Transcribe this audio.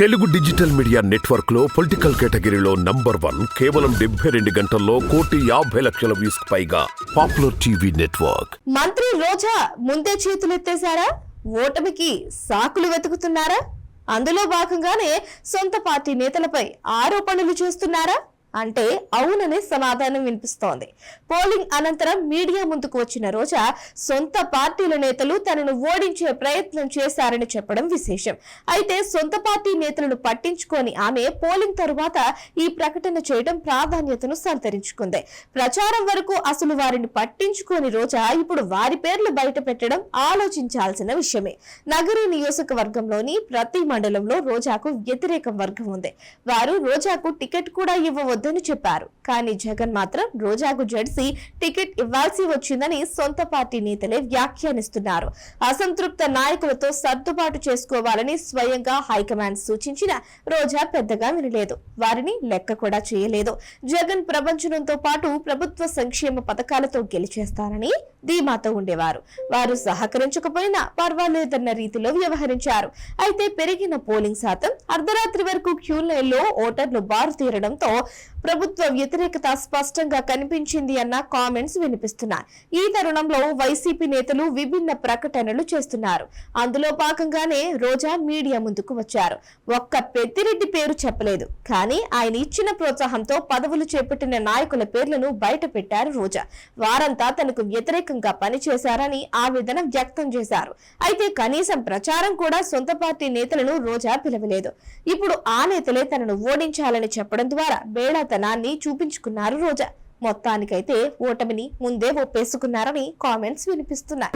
Telugu digital media నెట్వర్క్లో political కేటగిరీలో number one కేవలం డెబ్బై రెండు గంటల్లో కోటి యాభై లక్షల వ్యూస్ పైగా పాపులర్ టీవీ నెట్వర్క్. మంత్రి రోజా ముందే చేతులెత్తేశారా? ఓటమికి సాకులు వెతుకుతున్నారా? అందులో భాగంగానే సొంత పార్టీ నేతలపై ఆరోపణలు చేస్తున్నారా? అంటే అవుననే సమాధానం వినిపిస్తోంది. పోలింగ్ అనంతరం మీడియా ముందుకు వచ్చిన రోజా సొంత పార్టీల నేతలు తనను ఓడించే ప్రయత్నం చేశారని చెప్పడం విశేషం. అయితే సొంత పార్టీ నేతలను పట్టించుకొని ఆమె పోలింగ్ తరువాత ఈ ప్రకటన చేయడం ప్రాధాన్యతను సంతరించుకుంది. ప్రచారం వరకు అసలు వారిని పట్టించుకొని రోజా ఇప్పుడు వారి పేర్లు బయట పెట్టడం ఆలోచించాల్సిన విషయమే. నగరి నియోజకవర్గంలోని ప్రతి మండలంలో రోజాకు వ్యతిరేక వర్గం ఉంది. వారు రోజాకు టికెట్ కూడా ఇవ్వవద్దు వద్దని చెప్పారు. కానీ జగన్ మాత్రం రోజాకు జెడ్సీ టికెట్ ఇవ్వాల్సి వచ్చిందని సొంత పార్టీ నేతలే వ్యాఖ్యానిస్తున్నారు. అసంతృప్త నాయకులతో సర్దుబాటు చేసుకోవాలని స్వయంగా హైకమాండ్ సూచించిన రోజా పెద్దగా వినలేదు. వారిని లెక్క కూడా చేయలేదు. జగన్ ప్రపంచంతో పాటు ప్రభుత్వ సంక్షేమ పథకాలతో గెలిచేస్తారని ధీమాతో ఉండేవారు. వారు సహకరించకపోయినా పర్వాలేదన్న రీతిలో వ్యవహరించారు. అయితే పెరిగిన పోలింగ్ శాతం అర్ధరాత్రి వరకు క్యూలైన్లో ఓటర్లు బారు తీరడంతో ప్రభుత్వ వ్యతిరేకత స్పష్టంగా కనిపించింది అన్న కామెంట్స్ వినిపిస్తున్నాయి. ఈ తరుణంలో వైసీపీ నేతలు విభిన్న ప్రకటనలు చేస్తున్నారు. అందులో భాగంగానే రోజా మీడియా ముందుకు వచ్చారు. ఒక్క పెద్దిరెడ్డి పేరు చెప్పలేదు. కానీ ఆయన ఇచ్చిన ప్రోత్సాహంతో పదవులు చేపట్టిన నాయకుల పేర్లను బయట పెట్టారు రోజా. వారంతా తనకు వ్యతిరేకంగా పనిచేశారని ఆవేదన వ్యక్తం చేశారు. అయితే కనీసం ప్రచారం కూడా సొంత పార్టీ నేతలను రోజా పిలవలేదు. ఇప్పుడు ఆ నేతలే తనను ఓడించాలని చెప్పడం ద్వారా గొప్పతనాన్ని చూపించుకున్నారు రోజా. మొత్తానికైతే ఓటమిని ముందే ఒప్పేసుకున్నారని కామెంట్స్ వినిపిస్తున్నాయి.